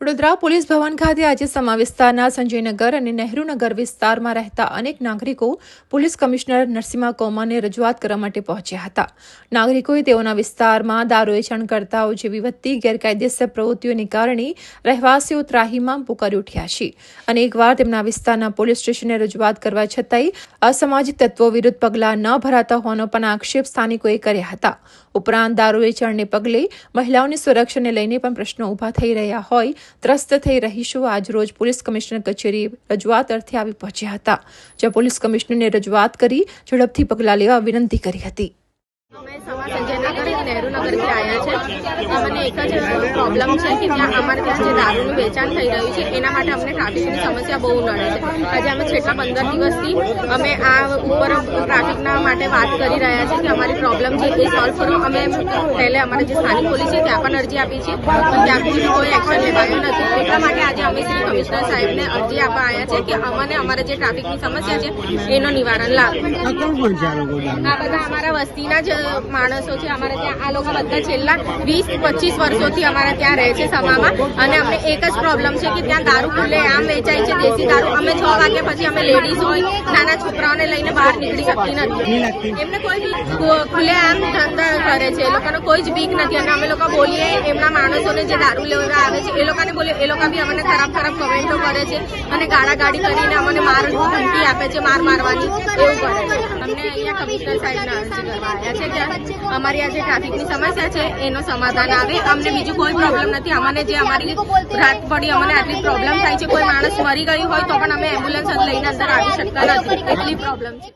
Vadodara police ભવન ખાતે આજે સમા વિસ્તારના સંજયનગર અને નહેરુનગર વિસ્તારમાં રહેતા અનેક નાગરિકો પોલીસ કમિશનર નરસિંહા કોમાને રજૂઆત કરવા માટે પહોંચ્યા હતા. નાગરિકોએ તેઓના વિસ્તારમાં દારૂ વેચાણ કરતાઓ જેવી વધતી ગેરકાયદેસર પ્રવૃત્તિઓને કારણે રહેવાસીઓ ત્રાહીમામ પુકારી ઉઠ્યા છે. અને એકવાર તેમના વિસ્તારના પોલીસ સ્ટેશને રજૂઆત કરવા છતાંય અસામાજિક તત્વો વિરુદ્ધ પગલાં ન ભરાતા હોવાનો પણ આક્ષેપ સ્થાનિકોએ કર્યા હતા. ઉપરાંત દારૂ વેચાણને પગલે મહિલાઓની સુરક્ષાને લઈને પણ પ્રશ્નો ઊભા થઈ રહ્યા હોય ત્રસ્ત થઈ રહીશો. આજરોજ પોલીસ કમિશનર કચેરી રજૂઆત અર્થે આવી પહોંચ્યા હતા, જ્યાં પોલીસ કમિશનરને રજૂઆત કરી ઝડપથી પગલાં લેવા વિનંતી કરી હતી. અમે સમા સંજયનગર અને નહેરુનગરથી આવ્યા છે અમને એક જ પ્રોબ્લેમ છે એના માટે અમને સમસ્યા બહુ નડે પંદર દિવસથી અમે આ ઉપર માટે વાત કરી રહ્યા છે કે અમારી પ્રોબ્લેમ છે એ સોલ્વ કરો અમે પહેલે અમારે જે સ્થાનિક પોલીસ છે ત્યાં પણ અરજી આપી છે. ત્યાં સુધી કોઈ એક્શન લેવાયું નથી. એટલા માટે આજે અમે શ્રી કમિશનર સાહેબને અરજી આપવા આવ્યા છે કે અમને અમારે જે ટ્રાફિકની સમસ્યા છે એનું નિવારણ લાવે. આ બધા અમારા વસ્તીના જ માણસો છે. અમારે ત્યાં આ લોકો બધા છેલ્લા વીસ પચીસ વર્ષોથી અમારા ત્યાં રહે છે સમામાં અને અમને એક જ પ્રોબ્લેમ છે કે ત્યાં દારૂ ખુલ્લે આમ વેચાય છે દેશી દારૂ. અમે છ વાગ્યા પછી અમે લેડીઝ હોય નાના છોકરાઓને લઈને બહાર નીકળી શકતી નથી. એમને કોઈ ખુલે આમ ધંધા કરે છે, એ લોકોને કોઈ જ બીક નથી. અને અમે લોકો બોલીએ એમના માણસોને જે દારૂ લેવા આવે છે, એ લોકોને બોલીએ, એ લોકો બી અમને ખરાબ ખરાબ કમેન્ટો કરે છે અને ગાળાગાડી કરીને અમને માર, ધમકી આપે છે માર મારવાની, એવું કરે છે. અમને અહીંયા કમિશનર સાહેબને અરજી કરવા આવ્યા છે કે અમારી આ જે ટ્રાફિકની સમસ્યા છે, એનો સમાધાન આવે. અમને બીજું કોઈ પ્રોબ્લેમ નથી. અમને જે અમારી રાત પડી, અમને આટલી પ્રોબ્લેમ થાય છે, કોઈ માણસ મરી ગયું હોય તો પણ અમે એમ્બ્યુલન્સ લઈને અંદર આવી શકતા નથી. એટલી પ્રોબ્લેમ છે.